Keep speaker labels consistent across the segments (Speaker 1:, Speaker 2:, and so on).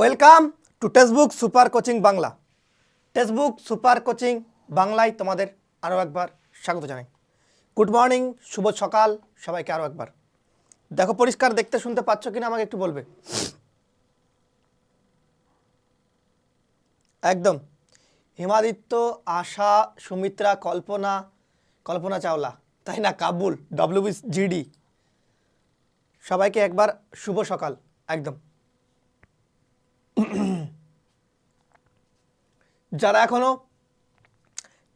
Speaker 1: Welcome to textbook super coaching Bangla textbook super coaching বাংলায় তোমাদের আরও একবার স্বাগত জানাই। গুড মর্নিং শুভ সকাল, সবাইকে আরও একবার। দেখো, পরিষ্কার দেখতে শুনতে পাচ্ছ কিনা আমাকে একটু বলবে? একদম। হিমাদিত্য, আশা, সুমিত্রা, কল্পনা কল্পনা চাওলা, তাই না? কাবুল ডব্লিউবি জিডি সবাইকে একবার শুভ সকাল। একদম। যারা এখনও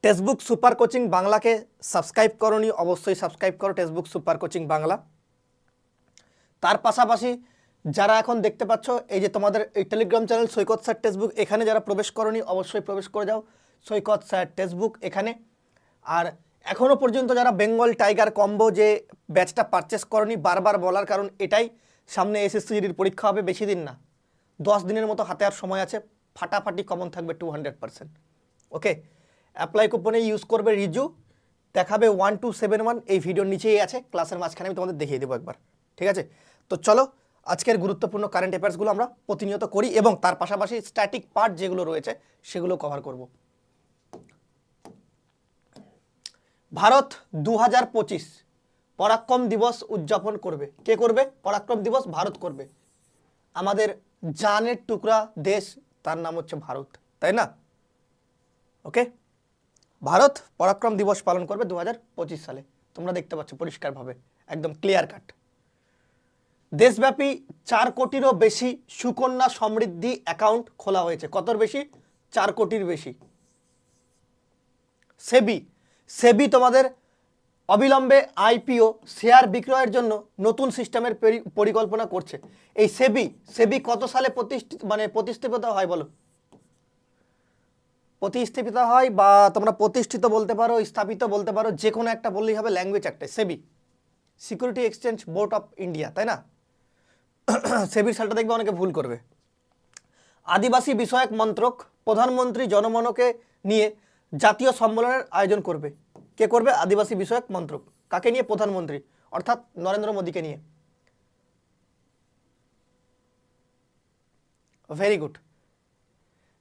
Speaker 1: টেক্সটবুক সুপার কোচিং বাংলাকে সাবস্ক্রাইব করনি, অবশ্যই সাবস্ক্রাইব করো টেক্সটবুক সুপার কোচিং বাংলা। তার পাশাপাশি যারা এখন দেখতে পাচ্ছ, এই যে তোমাদের এই Telegram channel Saikat sir textbook, এখানে যারা প্রবেশ করনি, অবশ্যই প্রবেশ করে যাও সৈকত স্যার টেক্সটবুক এখানে। আর এখনও পর্যন্ত যারা বেঙ্গল টাইগার কম্বো যে ব্যাচটা পারচেস করনি, বারবার বলার কারণ এটাই, সামনে এসএসসিজির পরীক্ষা হবে, বেশি দিন না। দশ দিনের মতো হাতে আর সময় আছে, ফাটাফাটি কমন থাকবে two hundred percent okay apply কুপনে ইউজ করবে রিজু দেখাবে ওয়ান টু সেভেন ওয়ান এই ভিডিওর নিচেই আছে ক্লাসের মাঝখানে আমি তোমাদের দেখিয়ে দেবো একবার। ঠিক আছে? তো চলো, আজকের গুরুত্বপূর্ণ কারেন্ট অ্যাফেয়ার্সগুলো আমরা প্রতিনিয়ত করি এবং তার পাশাপাশি স্ট্যাটিক পার্ট যেগুলো রয়েছে, সেগুলো কভার করব। ভারত দু হাজার পঁচিশ, পরাক্রম দিবস উদযাপন করবে। কে করবে? পরাক্রম দিবস ভারত করবে। আমাদের জানের টুকরা দেশ, তার নাম হচ্ছে ভারত, তাই না? ওকে ভারত পরাক্রম দিবস পালন করবে দু হাজার পঁচিশ সালে। তোমরা দেখতে পাচ্ছ পরিষ্কারভাবে, একদম ক্লিয়ার কাট দেশব্যাপী চার কোটিরও বেশি সুকন্যা সমৃদ্ধি অ্যাকাউন্ট খোলা হয়েছে। কতর বেশি? চার কোটির বেশি। সেবি সেবি তোমাদের অবিলম্বে আইপিও, শেয়ার বিক্রয়ের জন্য নতুন সিস্টেমের পেরি- পরিকল্পনা করছে। এই সেবি সেবি কত সালে প্রতিষ্ঠিত মানে প্রতিষ্ঠিত হয় বলো? প্রতিষ্ঠিত হয় বা তোমরা প্রতিষ্ঠিত বলতে পারো, স্থাপিত বলতে পারো যে কোনো একটা বললেই হবে ল্যাঙ্গুয়েজ একটা, SEBI. Security exchange board of India তাই না? সেবির সালটা দেখবে অনেকে ভুল করবে। আদিবাসী বিষয়ক মন্ত্রক প্রধানমন্ত্রী জনমনকে নিয়ে জাতীয় সম্মেলনের আয়োজন করবে। কে করবে? আদিবাসী বিষয়ক মন্ত্রক। কাকে নিয়ে? প্রধানমন্ত্রী। অর্থাৎ নরেন্দ্র মোদীকে নিয়ে। ভেরি গুড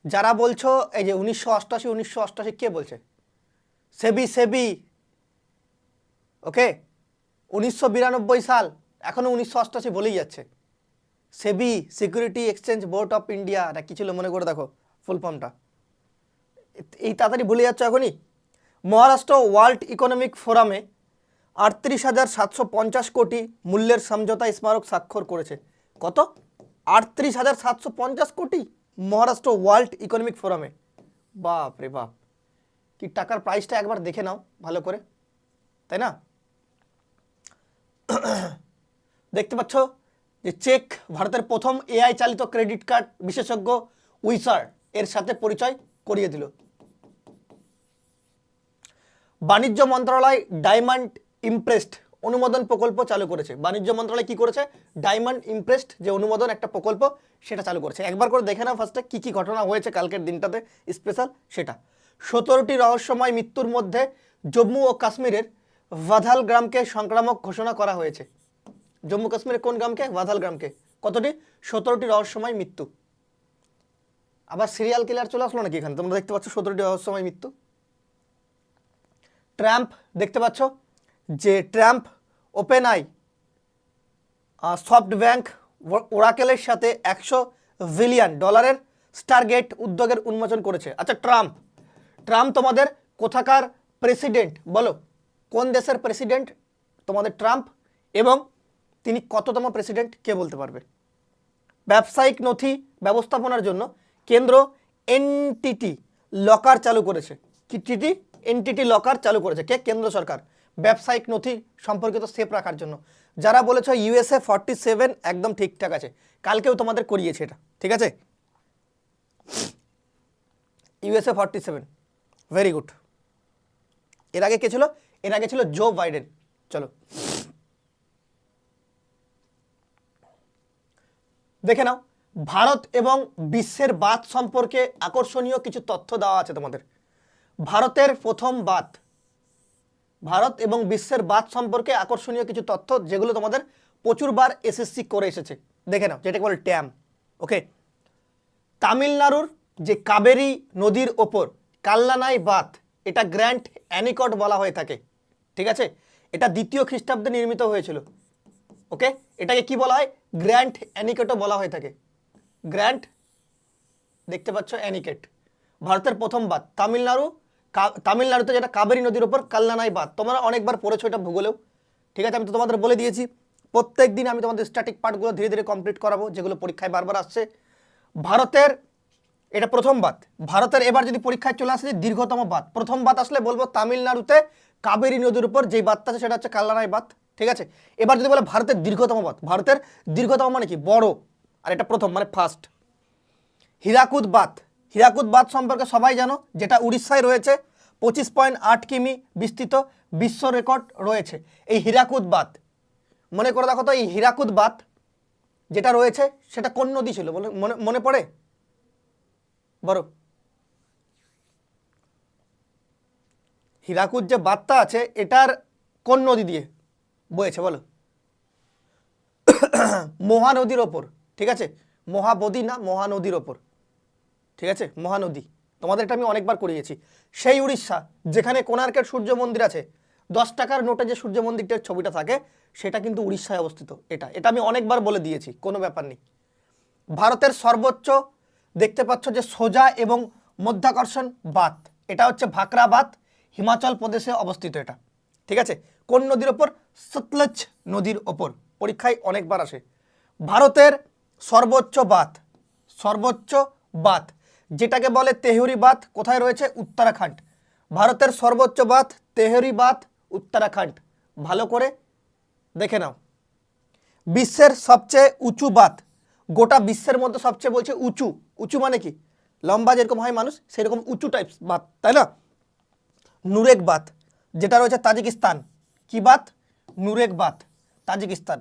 Speaker 1: যারা বলছো, এই যে উনিশশো অষ্টাশি উনিশশো অষ্টাশি কে বলছে? সেবি সেবি। ওকে উনিশশো বিরানব্বই সাল। এখনও উনিশশো অষ্টাশি বলেই যাচ্ছে। SEBI security exchange board of India. না কি ছিল? মনে করে দেখো, ফুল ফর্মটা। এই তাড়াতাড়ি ভুলে যাচ্ছ এখনই? মহারাষ্ট্র ওয়ার্ল্ড ইকোনমিক ফোরামে আটত্রিশ হাজার সাতশো পঞ্চাশ কোটি মূল্যের সমঝোতা স্মারক স্বাক্ষর করেছে। কত? আটত্রিশ হাজার সাতশো পঞ্চাশ কোটি মহারাষ্ট্র ওয়ার্ল্ড ইকোনমিক ফোরামে। বাপ রে বাপ। কি টাকার প্রাইসটা একবার দেখে নাও, ভালো করে। তাই না? দেখতে পাচ্ছ যে চেক ভারতের প্রথম এআই চালিত ক্রেডিট কার্ড বিশেষজ্ঞ উইসার এর সাথে পরিচয় করিয়ে দিল। বাণিজ্য মন্ত্রণালয় ডায়মন্ড ইমপ্রেসড অনুমোদন প্রকল্প চালু করেছে। বাণিজ্য মন্ত্রণালয় কি করেছে? ডায়মন্ড ইমপ্রেসড যে অনুমোদন একটা প্রকল্প, সেটা চালু করেছে। একবার করে দেখে নাও ফার্স্টে কী কী ঘটনা হয়েছে কালকের দিনটাতে স্পেশাল সেটা। সতেরোটি রহস্যময় মৃত্যুর মধ্যে জম্মু ও কাশ্মীরের ভাধাল গ্রামকে সংক্রামক ঘোষণা করা হয়েছে। জম্মু কাশ্মীরের কোন গ্রামকে? ভাধাল গ্রামকে। কতটি? সতেরোটি রহস্যময় মৃত্যু। আবার সিরিয়াল কিলার চলে আসলো নাকি এখানে? তোমরা দেখতে পাচ্ছ সতেরোটি রহস্যময় মৃত্যু। ট্রাম্প, দেখতে পাচ্ছ? যে Trump OpenAI SoftBank ওরাকেলের সাথে একশো বিলিয়ন ডলারের স্টারগেট উদ্যোগের উন্মোচন করেছে। আচ্ছা ট্রাম্প ট্রাম্প তোমাদের কোথাকার প্রেসিডেন্ট? বলো, কোন দেশের প্রেসিডেন্ট তোমাদের ট্রাম্প এবং তিনি কততম প্রেসিডেন্ট? কে বলতে পারবে? ব্যবসায়িক নথি ব্যবস্থাপনার জন্য কেন্দ্র এনটিটি, লকার চালু করেছে। কি টিটি? এনটিটি লকার চালু করেছে। কে? কেন্দ্র সরকার। ব্যবসায়িক নথি সম্পর্কিত সেফ রাখার জন্য। যারা বলেছ ইউএসএ ফর্টি সেভেন একদম ঠিকঠাক আছে। কালকেও তোমাদের করিয়েছে এটা। ঠিক আছে? USA forty seven very good এর আগে কে ছিল? এর আগে ছিল জো বাইডেন চলো। দেখে নাও। ভারত এবং বিশ্বের বাদ সম্পর্কে আকর্ষণীয় কিছু তথ্য দেওয়া আছে তোমাদের। ভারতের প্রথম বাত ভারত এবং বিশ্বের বাত সম্পর্কে আকর্ষণীয় কিছু তথ্য যেগুলো তোমাদের প্রচুরবার এসএসসি করে এসেছে। দেখে নাও, যেটাকে বলে ট্যাম ওকে? তামিলনাড়ুর যে কাবেরী নদীর ওপর কাল্লানাই বাঁধ, এটা গ্র্যান্ড অ্যানিকট বলা হয়ে থাকে। ঠিক আছে? এটা দ্বিতীয় খ্রিস্টাব্দে নির্মিত হয়েছিল। ওকে? এটাকে কি বলা হয়? গ্র্যান্ড অ্যানিকেটও বলা হয়ে থাকে। গ্র্যান্ড, দেখতে পাচ্ছ, অ্যানিকেট। ভারতের প্রথম বাঁধ। তামিলনাড়ু তামিলনাড়ুতে যেটা কাবেরী নদীর ওপর কাল্লানাই বাঁধ। তোমরা অনেকবার পড়েছো এটা ভূগোলেও। ঠিক আছে, আমি তো তোমাদের বলে দিয়েছি। প্রত্যেক দিন আমি তোমাদের স্ট্যাটিক পার্টগুলো ধীরে ধীরে কমপ্লিট করাবো, যেগুলো পরীক্ষায় বারবার আসছে। ভারতের, এটা প্রথম বাত ভারতের এবার যদি পরীক্ষায় চলে আসে, দীর্ঘতম বাদ প্রথম বাত আসলে বলব তামিলনাড়ুতে কাবেরী নদীর উপর যেই বাতটা আছে, সেটা হচ্ছে কাল্লানাই বাদ ঠিক আছে? এবার যদি বলে ভারতের দীর্ঘতম বাদ ভারতের দীর্ঘতম মানে কি? বড়। আর এটা প্রথম মানে ফার্স্ট হীরাকুদ বাত হীরাকুদ বাত সম্পর্কে সবাই জানো, যেটা উড়িষ্যায় রয়েছে। পঁচিশ পয়েন্ট আট কিমি বিস্তৃত, বিশ্ব রেকর্ড রয়েছে এই হীরাকুদ বাত মনে করে দেখো তো, এই হীরাকুদ বাঁধ যেটা রয়েছে, সেটা কোন নদী ছিল? বলে, মনে মনে পড়ে? বড় হীরাকুদ যে বাতটা আছে, এটার কোন নদী দিয়ে বয়েছে বলো? মহানদীর ওপর, ঠিক আছে? মহাবদী না, মহানদীর ওপর। ঠিক আছে? মহানদী। তোমাদের এটা আমি অনেকবার করিয়েছি। সেই উড়িষ্যা, যেখানে কোণার্কের সূর্য মন্দির আছে, দশ টাকার নোটে যে সূর্য মন্দিরটার ছবিটা থাকে, সেটা কিন্তু উড়িষ্যায় অবস্থিত। এটা এটা আমি অনেকবার বলে দিয়েছি, কোনো ব্যাপার নেই। ভারতের সর্বোচ্চ, দেখতে পাচ্ছ যে সোজা এবং মধ্যাকর্ষণ বাত এটা হচ্ছে ভাকরা বাত হিমাচল প্রদেশে অবস্থিত এটা। ঠিক আছে? কোন নদীর ওপর? সতলজ নদীর ওপর। পরীক্ষায় অনেকবার আসে। ভারতের সর্বোচ্চ বাত সর্বোচ্চ বাত যেটাকে বলে তেহরি বাত কোথায় রয়েছে? উত্তরাখণ্ড। ভারতের সর্বোচ্চ বাত তেহরি বাত উত্তরাখণ্ড। ভালো করে দেখে নাও। বিশ্বের সবচেয়ে উঁচু বাত গোটা বিশ্বের মধ্যে সবচেয়ে বলছে উঁচু। উঁচু মানে কি? লম্বা যেরকম হয় মানুষ, সেরকম উঁচু টাইপস বাত তাই না? নুরেক বাত যেটা রয়েছে তাজিকিস্তান। কি বাত নুরেক বাত তাজিকিস্তান।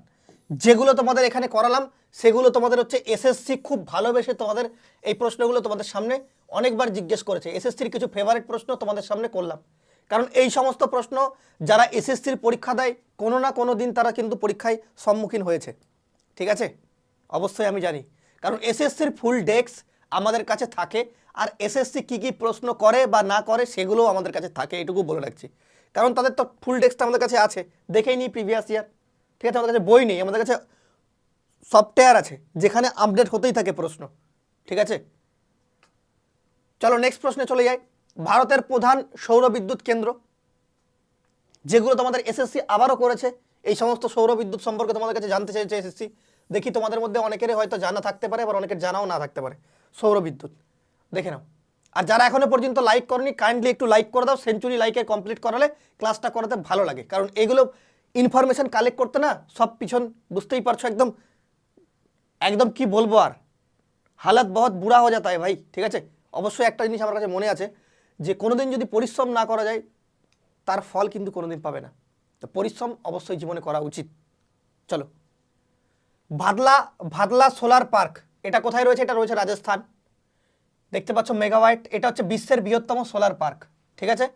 Speaker 1: যেগুলো তোমাদের এখানে করালাম, সেগুলো তোমাদের হচ্ছে এসএসসি খুব ভালোবেসে তোমাদের এই প্রশ্নগুলো তোমাদের সামনে অনেকবার জিজ্ঞেস করেছে। এসএসসির কিছু ফেভারিট প্রশ্ন তোমাদের সামনে করলাম। কারণ এই সমস্ত প্রশ্ন যারা এসএসসির পরীক্ষা দেয়, কোনো না কোনো দিন তারা কিন্তু পরীক্ষায় সম্মুখীন হয়েছে। ঠিক আছে? অবশ্যই আমি জানি। কারণ এসএসসির ফুল ডেস্ক আমাদের কাছে থাকে, আর এসএসসি কী কী প্রশ্ন করে বা না করে সেগুলোও আমাদের কাছে থাকে, এটুকু বলে রাখছি। কারণ তাদের তো ফুল ডেস্কটা আমাদের কাছে আছে। দেখেই নিই প্রিভিয়াস ইয়ার ঠিক আছে, আমাদের কাছে বই নেই, আমাদের কাছে সফটওয়্যার আছে, যেখানে আপডেট হতেই থাকে প্রশ্ন, ঠিক আছে? চলো নেক্সট প্রশ্নে চলে যাই। ভারতের প্রধান সৌর বিদ্যুৎ কেন্দ্র, যেগুলো তোমাদের এসএসসি আবারও করেছে, এই সমস্ত সৌর বিদ্যুৎ সম্পর্কে তোমাদের কাছে জানতে চেয়েছে এসএসসি দেখি তোমাদের মধ্যে অনেকেরই হয়তো জানা থাকতে পারে, আবার অনেকের জানাও না থাকতে পারে। সৌর বিদ্যুৎ দেখে নাও। আর যারা এখনও পর্যন্ত লাইক করনি কাইন্ডলি একটু লাইক করে দাও সেঞ্চুরি লাইকে কমপ্লিট করালে ক্লাসটা করাতে ভালো লাগে, কারণ এগুলো ইনফরমেশন কালেক্ট করতে না, সব পিছন বুঝতেই পারছ একদম একদম কি বলব আর? হালাত বহুত বুড়া হয়ে যাতা হয় ভাই, ঠিক আছে? অবশ্যই একটা জিনিস আমার কাছে মনে আছে, যে কোনোদিন যদি পরিশ্রম না করা যায়, তার ফল কিন্তু কোনোদিন পাবে না। তো পরিশ্রম অবশ্যই জীবনে করা উচিত। চলো। ভাদলা ভাদলা সোলার পার্ক এটা কোথায় রয়েছে? এটা রয়েছে রাজস্থান। দেখতে পাচ্ছ মেগাওয়াইট এটা হচ্ছে বিশ্বের বৃহত্তম সোলার পার্ক ঠিক আছে?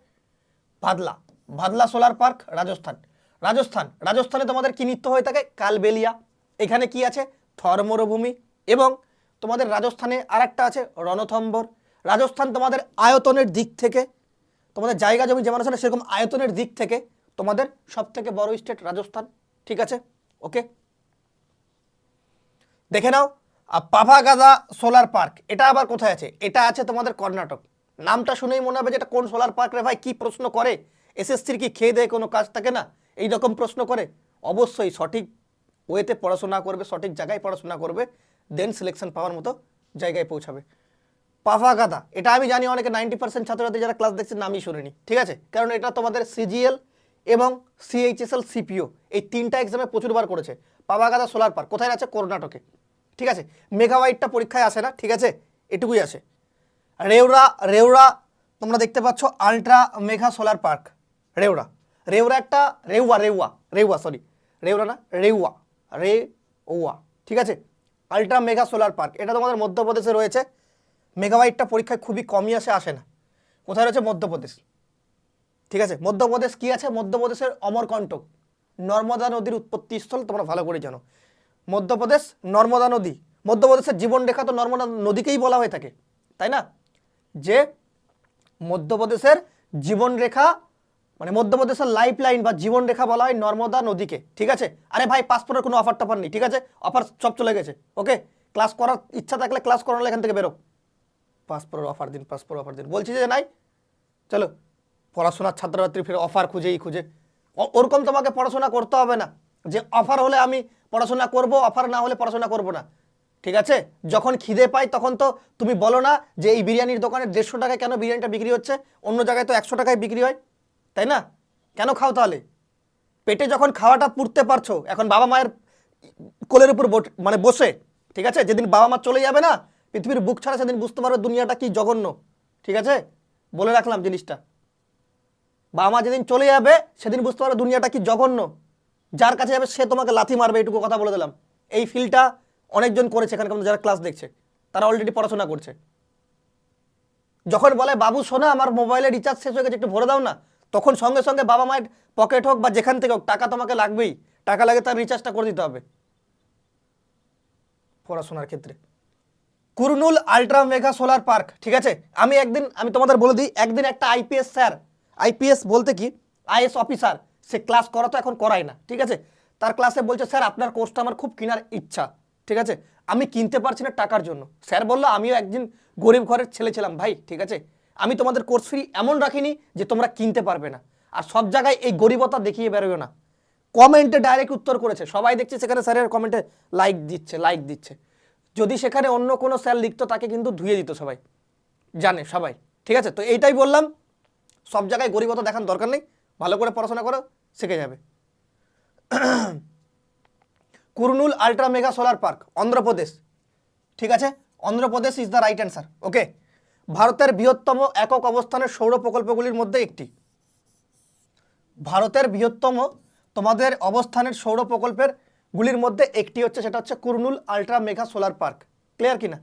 Speaker 1: Bhadla Bhadla solar park Rajasthan. Rajasthan. রাজস্থানে তোমাদের কি নৃত্য হয়ে থাকে? কালবেলিয়া। এখানে কি আছে? থর মরুভূমি এবং তোমাদের রাজস্থানে আরেকটা আছে, রণথম্বর। রাজস্থান তোমাদের আয়তনের দিক থেকে, তোমাদের জায়গা জমি যেমন আছে সেরকম আয়তনের দিক থেকে তোমাদের সব থেকে বড় স্টেট রাজস্থান। ঠিক আছে? ওকে দেখে নাও আর পাভাগাদা সোলার পার্ক। এটা আবার কোথায় আছে? এটা আছে তোমাদের কর্ণাটক। নামটা শুনেই মনে হবে যে এটা কোন সোলার পার্ক রে ভাই? কি প্রশ্ন করে? এসএসসির কি খেয়ে দেয় কোনো কাজ থাকে না? এই রকম প্রশ্ন করে, অবশ্যই সঠিক ওয়েতে পড়াশোনা করবে, সঠিক জায়গায় পড়াশোনা করবে দেন সিলেকশন পাওয়ার মতো জায়গায় পৌঁছাবে। পাভাগাদা এটা আমি জানি অনেকে নাইনটি পার্সেন্ট ছাত্রছাত্রী যারা ক্লাস দেখছে নামই শুনিনি, ঠিক আছে? কারণ এটা তোমাদের সিজিএল এবং সিএইচএসএল সিপিও এই তিনটা এক্সামে প্রচুরবার করেছে। পাভাগাদা সোলার পার্ক কোথায় আছে? কর্ণাটকে, ঠিক আছে? মেগাওয়াইটটা পরীক্ষায় আসে না, ঠিক আছে? এটুকুই আছে রেওরা রেওরা তোমরা দেখতে পাচ্ছ ultra mega solar park Rewa Rewa একটা, রেউয়া রেউয়া রেউয়া সরি রেওরা না, রেউয়া রে ওয়া ঠিক আছে? আলট্রা মেগা সোলার পার্ক, এটা তোমাদের মধ্যপ্রদেশে রয়েছে। মেগাওয়াইটটা পরীক্ষায় খুবই কমই আসে আসে না। কোথায় রয়েছে? মধ্যপ্রদেশ। ঠিক আছে? মধ্যপ্রদেশ কি আছে? মধ্যপ্রদেশের অমরকণ্টক। নর্মদা নদীর উৎপত্তি স্থল তোমরা ভালো করে জানো। মধ্যপ্রদেশ, নর্মদা নদী। মধ্যপ্রদেশের জীবনরেখা তো নর্মদা নদীকেই বলা হয়ে থাকে, তাই না? যে মধ্যপ্রদেশের জীবনরেখা মানে মধ্যপ্রদেশের লাইফ লাইন বা জীবন রেখা বলা হয় নর্মদা নদীকে, ঠিক আছে? আরে ভাই পাসপোর্টের কোনো অফার টফার নেই, ঠিক আছে? অফার সব চলে গেছে ওকে ক্লাস করার ইচ্ছা থাকলে ক্লাস করানো এখান থেকে বেরো। পাসপোর্টের অফার দিন পাসপোর্ট অফার দিন। বলছি যে নাই, চলো, পড়াশোনার ছাত্রছাত্রী ফের অফার খুঁজেই খুঁজে। ওরকম তোমাকে পড়াশোনা করতে হবে না, যে অফার হলে আমি পড়াশোনা করব অফার না হলে পড়াশোনা করব না, ঠিক আছে? যখন খিদে পাই তখন তো তুমি বলো না যে এই বিরিয়ানির দোকানে দেড়শো টাকায় কেন বিরিয়ানিটা বিক্রি হচ্ছে? অন্য জায়গায় তো একশো টাকায় বিক্রি হয়। তাই না? কেন খাও তাহলে? পেটে যখন খাওয়াটা পুড়তে পারছ, এখন বাবা মায়ের কোলের উপর মানে বসে, ঠিক আছে? যেদিন বাবা মা চলে যাবে না, পৃথিবীর বুক ছাড়া সেদিন বুঝতে পারবে দুনিয়াটা কি জঘন্য, ঠিক আছে? বলে রাখলাম জিনিসটা। বাবা মা যেদিন চলে যাবে, সেদিন বুঝতে পারবে দুনিয়াটা কি জঘন্য। যার কাছে যাবে, সে তোমাকে লাথি মারবে, এটুকু কথা বলে দিলাম। এই ফিলটা অনেকজন করেছে এখানকার যারা ক্লাস দেখছে। তারা অলরেডি পড়াশোনা করছে। যখন বলে, বাবু, শোনা, আমার মোবাইলে রিচার্জ শেষ হয়ে গেছে, একটু ভরে দাও না। তখন সঙ্গে সঙ্গে বাবা মায়ের পকেট হোক বা যেখান থেকে হোক, টাকা তোমাকে লাগবেই। টাকা লাগে তার রিচার্জটা করে দিতে হবে। পড়াশোনার ক্ষেত্রে। Kurnool ultra mega solar park, ঠিক আছে? আমি একদিন, আমি তোমাদের বলে দিই, একদিন একটা আইপিএস স্যার আইপিএস বলতে কি? আইএস অফিসার, সে ক্লাস করা তো এখন করায় না, ঠিক আছে? তার ক্লাসে বলছে, স্যার, আপনার কোর্সটা আমার খুব কেনার ইচ্ছা, ঠিক আছে? আমি কিনতে পারছি না টাকার জন্য। স্যার বলল, আমিও একদিন গরিব ঘরের ছেলে ছিলাম ভাই, ঠিক আছে? আমি তোমাদের কোর্স ফ্রি এমন রাখিনি যে তোমরা কিনতে পারবে না। আর সব জায়গায় এই গরিবতা দেখিয়ে বেরোয় না। কমেন্টে ডাইরেক্ট উত্তর করেছে। সবাই দেখছে সেখানে স্যারের কমেন্টে লাইক দিচ্ছে লাইক দিচ্ছে। যদি সেখানে অন্য কোনো স্যার লিখতো, তাকে কিন্তু ধুয়ে দিত সবাই। জানে সবাই। ঠিক আছে? তো এইটাই বললাম। সব জায়গায় গরিবতা দেখার দরকার নেই। ভালো করে পড়াশোনা করো, শিখে যাবে। Kurnool ultra mega solar park, Andhra Pradesh. ঠিক আছে? Andhra Pradesh is the right answer okay ভারতের বৃহত্তম একক অবস্থানের সৌর প্রকল্পগুলির মধ্যে একটি। ভারতের বৃহত্তম তোমাদের অবস্থানের সৌর প্রকল্পের গুলির মধ্যে একটি হচ্ছে, সেটা হচ্ছে Kurnool ultra mega solar park. Clear কিনা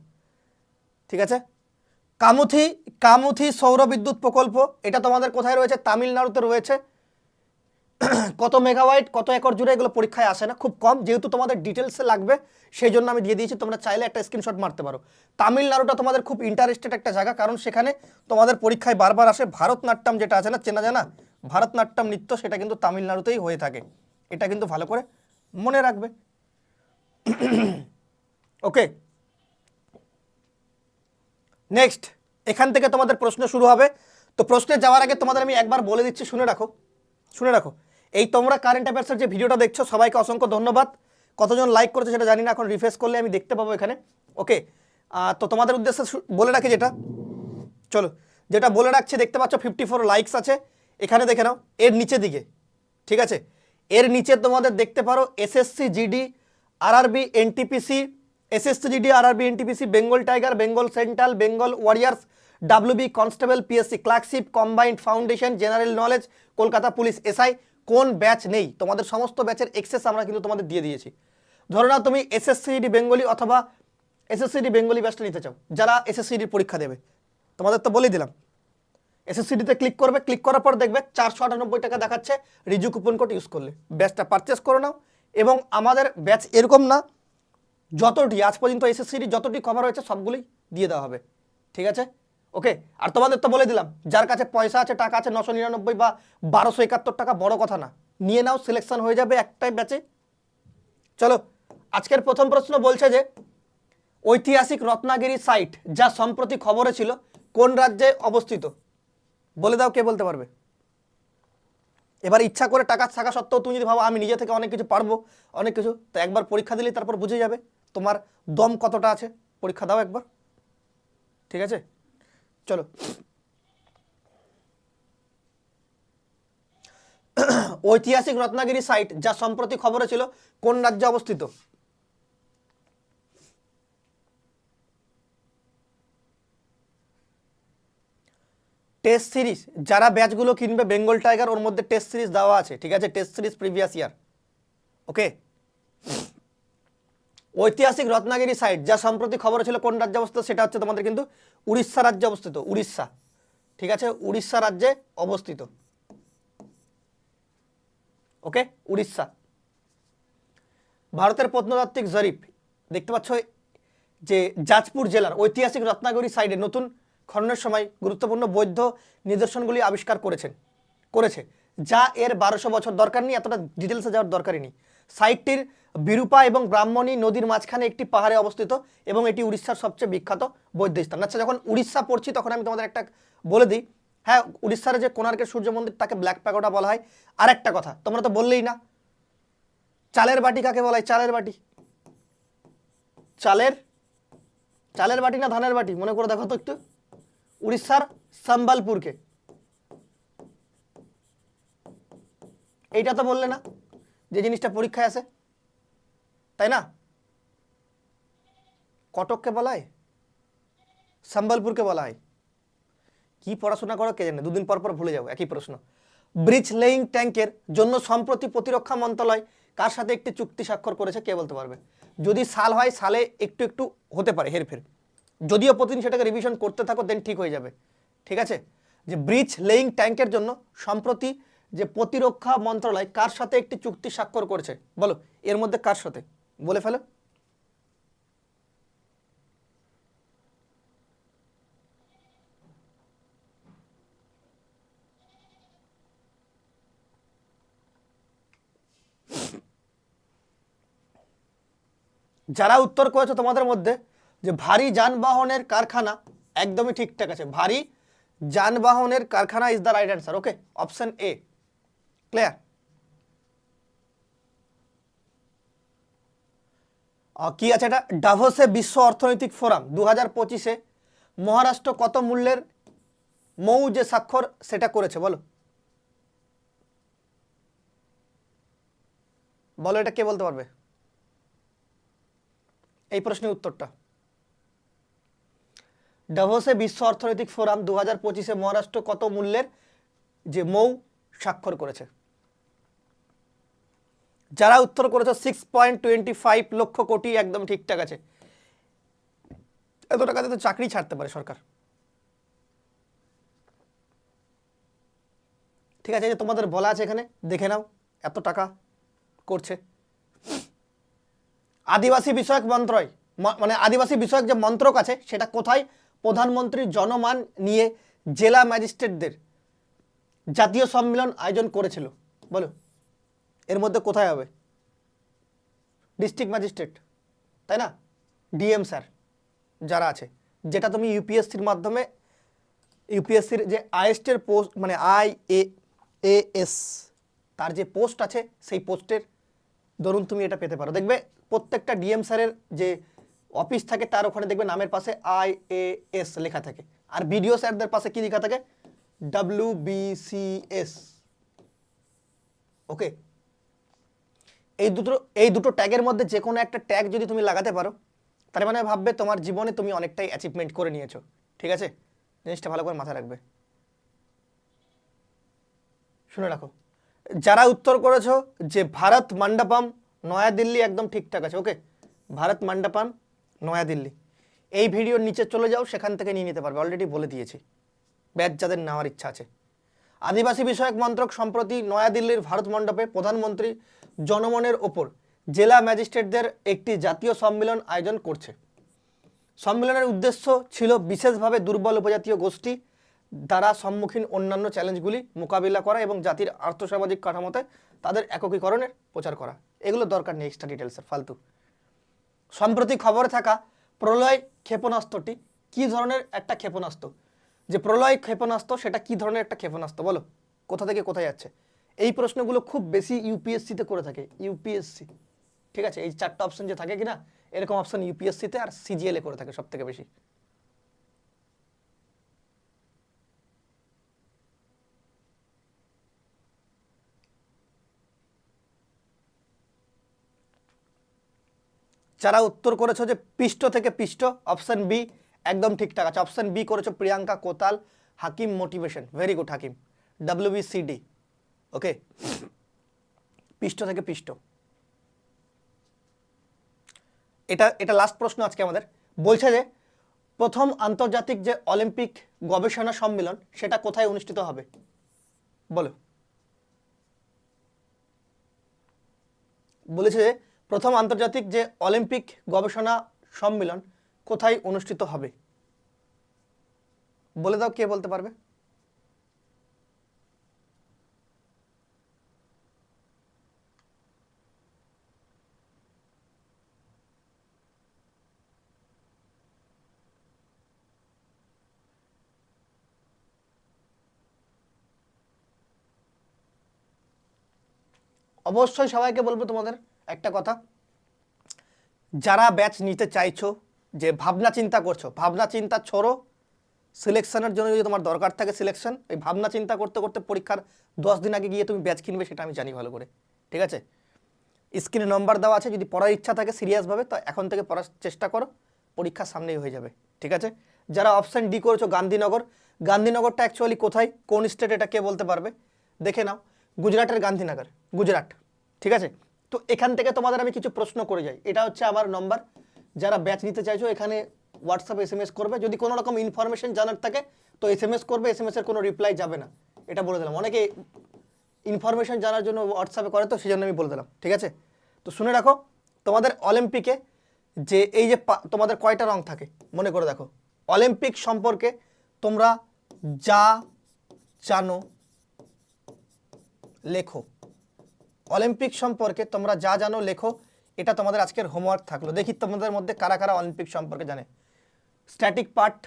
Speaker 1: ঠিক আছে? কামুথি কামুথি সৌর বিদ্যুৎ প্রকল্প, এটা তোমাদের কোথায় রয়েছে? তামিলনাড়ুতে রয়েছে। কত মেগাওয়াইট কত একর জুড়ে এগুলো পরীক্ষায় আসে না, খুব কম। যেহেতু তোমাদের ডিটেলসে লাগবে, সেই জন্য আমি দিয়ে দিয়েছি, তোমরা চাইলে একটা স্ক্রিনশট মারতে পারো। তামিলনাড়ুটা তোমাদের খুব ইন্টারেস্টেড একটা জায়গা, কারণ সেখানে তোমাদের পরীক্ষায় বারবার আসে। ভারতনাট্যম যেটা আছে না, চেনা জানা? ভারতনাট্যম নৃত্য সেটা কিন্তু তামিলনাড়ুতেই হয়ে থাকে। এটা কিন্তু ভালো করে মনে রাখবে। ওকে নেক্সট এখান থেকে তোমাদের প্রশ্ন শুরু হবে। তো প্রশ্নে যাওয়ার আগে তোমাদের আমি একবার বলে দিচ্ছি, শুনে রাখো। শুনে রাখো। এই তোমরা কারেন্ট অ্যাফেয়ার্সের যে ভিডিওটা দেখছ, সবাইকে অসংখ্য ধন্যবাদ। কতজন লাইক করেছে সেটা জানি না, এখন রিফ্রেশ করলে আমি দেখতে পাবো এখানে। ওকে তো তোমাদের উদ্দেশ্যে বলে রাখি যেটা। চলো, যেটা বলে রাখছে, দেখতে পাচ্ছ ফিফটি ফোর লাইকস আছে। এখানে দেখে নাও, এর নিচে দিকে। ঠিক আছে? এর নিচে তোমাদের দেখতে পারো SSC GD RRB NTPC SSC GD আর RRB NTPC Bengal tiger Bengal central Bengal warriors WB constable PSC clerkship combined foundation general knowledge Kolkata police SI কোন ব্যাচ নেই, তোমাদের সমস্ত ব্যাচের এক্সেস আমরা কিন্তু তোমাদের দিয়ে দিয়েছি। ধরো না তুমি এসএসসিডি বেঙ্গলি অথবা এসএসসিডি বেঙ্গলি ব্যাচটা নিতে চাও, যারা এসএসসিডি পরীক্ষা দেবে। তোমাদের তো বলেই দিলাম। এসএসসিডিতে ক্লিক করবে ক্লিক করার পর দেখবে চারশো আটানব্বই টাকা দেখাচ্ছে রিজু কুপন কোড ইউজ করলে। ব্যাচটা পারচেস করে নাও এবং আমাদের ব্যাচ এরকম না, যতটি, আজ পর্যন্ত এসএসসিডি যতটি কভার হয়েছে সবগুলোই দিয়ে দেওয়া হবে। ঠিক আছে? ওকে, আর তোমাদের তো বলে দিলাম, যার কাছে পয়সা আছে, টাকা আছে, নশো নিরানব্বই বা বারোশো একাত্তর টাকা, বড় কথা না। নিয়ে নাও সিলেকশন হয়ে যাবে একটাই ব্যাচে চলো, আজকের প্রথম প্রশ্ন বলছে যে, ঐতিহাসিক রত্নাগিরি সাইট যা সম্প্রতি খবরে ছিল, কোন রাজ্যে অবস্থিত? বলে দাও কে বলতে পারবে। এবার ইচ্ছা করে টাকা থাকা সত্ত্বেও তুমি যদি ভাবো, আমি নিজে থেকে অনেক কিছু পারব, অনেক কিছু, তো একবার পরীক্ষা দিলেই তারপর বুঝে যাবে। তোমার দম কতটা আছে? পরীক্ষা দাও একবার। ঠিক আছে? চলো। ঐতিহাসিক রত্নাগিরি সাইট যা সম্প্রতি খবরে ছিল, কোন রাজ্যে অবস্থিত? টেস্ট সিরিজ যারা ব্যাচগুলো কিনবে বেঙ্গল টাইগার ওর মধ্যে টেস্ট সিরিজ দেওয়া আছে, ঠিক আছে? Test series previous year okay ঐতিহাসিক রত্নাগিরি সাইট যা সম্প্রতি খবর ছিল কোন রাজ্যে অবস্থিত সেটা হচ্ছে তোমাদের কিন্তু উড়িষ্যা রাজ্যে অবস্থিত, উড়িষ্যা। ঠিক আছে? উড়িষ্যা রাজ্যে অবস্থিত। ওকে? উড়িষ্যা। ভারতের প্রত্নতাত্ত্বিক জরিপ। দেখতে পাচ্ছ যে জাজপুর জেলার ঐতিহাসিক রত্নাগরী সাইডে নতুন খননের সময় গুরুত্বপূর্ণ বৌদ্ধ নিদর্শনগুলি আবিষ্কার করেছেন, করেছে, যা এর বারোশো বছর দরকার নেই, এতটা ডিটেলসে যাওয়ার দরকারই নেই। সাইটটির বিরূপা এবং ব্রাহ্মণী নদীর মাঝখানে একটি পাহাড়ে অবস্থিত এবং এটি উড়িষ্যার সবচেয়ে বিখ্যাত বৌদ্ধ স্থান আচ্ছা যখন উড়িষ্যা পড়ছি, তখন আমি তোমাদের একটা বলে দিই। হ্যাঁ উড়িষ্যার যে কোণার্কের সূর্য মন্দির, তাকে ব্ল্যাক প্যাগোডা বলা হয়। আর একটা কথা, তোমরা তো বললেই না। চালের বাটি কাকে বলা হয়? চালের বাটি। চালের চালের বাটি না ধানের বাটি? মনে করে দেখো তো একটু। উড়িষ্যার সম্বলপুরকে। এইটা তো বললে না, যে জিনিসটা পরীক্ষায় আসে। তাই না? কটককে বলা হয় সম্বলপুরকে বলা হয় কি পড়াশোনা করো কে জানে? দুদিন পর পর ভুলে যাব, একই প্রশ্ন। ব্রিজ লেইং ট্যাঙ্কের জন্য সম্প্রতি প্রতিরক্ষা মন্ত্রণালয় কার সাথে একটি চুক্তি স্বাক্ষর করেছে কে বলতে পারবে? যদি সাল হয়, সালে একটু একটু হতে পারে হেরফের। যদিও প্রতিদিন সেটাকে রিভিশন করতে থাকো দেন ঠিক হয়ে যাবে। ঠিক আছে? যে ব্রিজ লেইং ট্যাঙ্কের জন্য সম্প্রতি যে প্রতিরক্ষা মন্ত্রণালয় কার সাথে একটি চুক্তি স্বাক্ষর করেছে? বলো, এর মধ্যে কার সাথে? বলে ফেলো। যারা উত্তর করেছ তোমাদের মধ্যে যে ভারী যানবাহনের কারখানা একদমই ঠিকঠাক আছে। ভারী যানবাহনের কারখানা is the right answer okay option A clear কি আছে এটা? ডাভোসে বিশ্ব অর্থনৈতিক ফোরাম। দু হাজার পঁচিশে মহারাষ্ট্র কত মূল্যের মৌ যে স্বাক্ষর সেটা করেছে, বলো। বলো এটা কে বলতে পারবে? এই প্রশ্নের উত্তরটা। ডাভোসে বিশ্ব অর্থনৈতিক ফোরাম দু হাজার পঁচিশে মহারাষ্ট্র কত মূল্যের যে মৌ স্বাক্ষর করেছে? যারা উত্তর করেছে six point twenty five lakh crore একদম ঠিকঠাক আছে। এত টাকাতে তো চাকরি ছাড়তে পারে সরকার। ঠিক আছে যে তোমাদের বলা আছে এখানে, দেখে নাও এত টাকা করছে। আদিবাসী বিষয়ক মন্ত্রয় মানে আদিবাসী বিষয়ক যে মন্ত্রক আছে, সেটা কোথায়? প্রধানমন্ত্রীর জনমান নিয়ে জেলা ম্যাজিস্ট্রেটদের জাতীয় সম্মেলন আয়োজন করেছিল। বলো। এর মধ্যে কোথায় হবে? ডিস্ট্রিক্ট ম্যাজিস্ট্রেট তাই না? ডিএম স্যার যারা আছে। যেটা তুমি ইউপিএসসির মাধ্যমে ইউপিএসসির যে আইএসটের পোস্ট মানে আই এ এস তার যে পোস্ট আছে, সেই পোস্টের ধরুন তুমি এটা পেতে পারো। দেখবে প্রত্যেকটা ডিএম স্যারের যে অফিস থাকে, তার ওখানে দেখবে নামের পাশে আই এ এস লেখা থাকে। আর বিডিও স্যারদের পাশে কি লেখা থাকে? ডাব্লিউ বিসিএস ওকে এই দুটো এই দুটো ট্যাগের মধ্যে যে কোনো একটা ট্যাগ যদি তুমি লাগাতে পারো, তার মানে ভাববে তোমার জীবনে তুমি অনেকটাই অ্যাচিভমেন্ট করে নিয়েছো, ঠিক আছে? জিনিসটা ভালো করে মাথায় রাখবে। শুনে রাখো। যারা উত্তর করেছ যে ভারত মণ্ডপম নয়াদিল্লি একদম ঠিকঠাক আছে ওকে ভারত মণ্ডপম নয়াদিল্লি। এই ভিডিওর নিচে চলে যাও, সেখান থেকে নিয়ে নিতে পারবে অলরেডি বলে দিয়েছি। ব্যাচ যাদের নেওয়ার ইচ্ছা আছে। আদিবাসী বিষয়ক মন্ত্রক সম্প্রতি নয়াদিল্লির ভারত মণ্ডপে প্রধানমন্ত্রী জনমনের ওপর জেলা ম্যাজিস্ট্রেটদের একটি জাতীয় সম্মেলন আয়োজন করছে। সম্মেলনের উদ্দেশ্য ছিল বিশেষভাবে দুর্বল উপজাতীয় গোষ্ঠী দ্বারা সম্মুখীন অন্যান্য চ্যালেঞ্জগুলি মোকাবিলা করা এবং জাতির আর্থসামাজিক কাঠামোতে তাদের একীকরণের প্রচার করা। এগুলো দরকার নেই এক্সট্রা ডিটেলসের ফালতু। সম্প্রতি খবরে থাকা প্রলয় ক্ষেপণাস্ত্রটি কি ধরনের একটা ক্ষেপণাস্ত্র? যে প্রলয় ক্ষেপণাস্ত্র, সেটা কি ধরনের একটা ক্ষেপণাস্ত্র বলো? কোথা থেকে কোথায় যাচ্ছে? এই প্রশ্নগুলো খুব বেশি ইউপিএসসিতে করে থাকে ইউপিএসসি ঠিক আছে? এই চারটা অপশন যে থাকে কিনা, এরকম অপশন ইউপিএসসিতে আর সিজিএলে করে থাকে সব থেকে বেশি। যারা উত্তর করেছ যে পৃষ্ঠ থেকে পৃষ্ঠ অপশন বি একদম ঠিকঠাক আছে। অপশন বি করেছ Priyanka Kotal, Hakim motivation very good Hakim. WBCD okay? পৃষ্ঠ থেকে পৃষ্ঠ। এটা এটা লাস্ট প্রশ্ন আজকে আমাদের। বলছে যে, প্রথম আন্তর্জাতিক যে অলিম্পিক গবেষণা সম্মেলন, সেটা কোথায় অনুষ্ঠিত হবে? বলো। বলেছে যে, প্রথম আন্তর্জাতিক যে অলিম্পিক গবেষণা সম্মেলন কোথায় অনুষ্ঠিত হবে? বলে দাও কে বলতে পারবে? অবশ্যই সবাইকে বলব তোমাদের একটা কথা। যারা ব্যাচ নিতে চাইছো, যে ভাবনা চিন্তা করছ, ভাবনা চিন্তা ছোড়ো। সিলেকশনের জন্য যদি তোমার দরকার থাকে সিলেকশন এই ভাবনা চিন্তা করতে করতে পরীক্ষার দশ দিন আগে গিয়ে তুমি ব্যাচ কিনবে, সেটা আমি জানি ভালো করে। ঠিক আছে? স্ক্রিনে নম্বর দেওয়া আছে, যদি পড়ার ইচ্ছা থাকে সিরিয়াসভাবে তো এখন থেকে পড়ার চেষ্টা করো, পরীক্ষা সামনেই হয়ে যাবে। ঠিক আছে? যারা অপশান ডি করেছ, গান্ধীনগর, গান্ধীনগরটা অ্যাকচুয়ালি কোথায়, কোন স্টেট এটা কে বলতে পারবে? দেখে নাও, গুজরাটের গান্ধীনগর। গুজরাট, ঠিক আছে? তো এখান থেকে তোমাদের আমি কিছু প্রশ্ন করে যাই। এটা হচ্ছে আমার নম্বর যারা ব্যাচ নিতে চাইছো, এখানে হোয়াটসঅ্যাপ এস এম এস করবে। যদি কোনো রকম ইনফরমেশন জানার থাকে, তো এস এম এস করবে এস এম এর কোনো রিপ্লাই যাবে না। এটা বলে দিলাম। অনেকে ইনফরমেশন জানার জন্য হোয়াটসঅ্যাপে করে, তো সেই জন্য আমি বলে দিলাম, ঠিক আছে? তো শুনে রাখো, তোমাদের অলিম্পিকে যে এই যে তোমাদের কয়টা রং থাকে, মনে করে দেখো। অলিম্পিক সম্পর্কে তোমরা যা জানো, লেখো। অলিম্পিক সম্পর্কে তোমরা যা জানো, লেখো। এটা তোমাদের আজকের হোমওয়ার্ক থাকল। দেখি তোমাদের মধ্যে কারা কারা অলিম্পিক সম্পর্কে জানে। স্ট্যাটিক পার্ট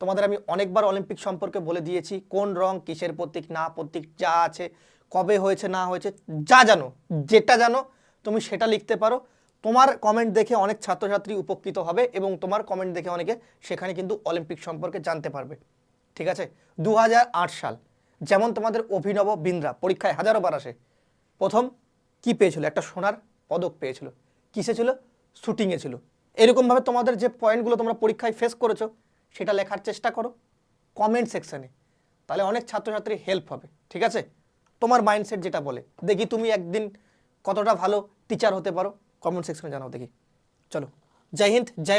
Speaker 1: তোমাদের আমি অনেকবার অলিম্পিক সম্পর্কে বলে দিয়েছি। কোন রং, কিসের প্রতীক, না প্রতীক, যা আছে, কবে হয়েছে, না হয়েছে, যা জানো, যেটা জানো, তুমি সেটা লিখতে পারো। তোমার কমেন্ট দেখে অনেক ছাত্রছাত্রী উপকৃত হবে এবং তোমার কমেন্ট দেখে অনেকে সেখানে কিন্তু অলিম্পিক সম্পর্কে জানতে পারবে। ঠিক আছে? দু হাজার আট সাল। যেমন তোমাদের অভিনব বিন্দ্রা, পরীক্ষায় হাজারো বার আসে। প্রথম কি পেয়েছিল? একটা সোনার পদক পেয়েছিল। কিসে ছিল? শুটিংয়ে ছিল। এরকমভাবে তোমাদের যে পয়েন্টগুলো তোমরা পরীক্ষায় ফেস করেছ, সেটা লেখার চেষ্টা করো কমেন্ট সেকশানে তাহলে অনেক ছাত্রছাত্রী হেল্প হবে, ঠিক আছে? তোমার মাইন্ডসেট যেটা বলে। দেখি তুমি একদিন কতটা ভালো টিচার হতে পারো। কমেন্ট সেকশনে জানাও দেখি। চলো। জয় হিন্দ, জয়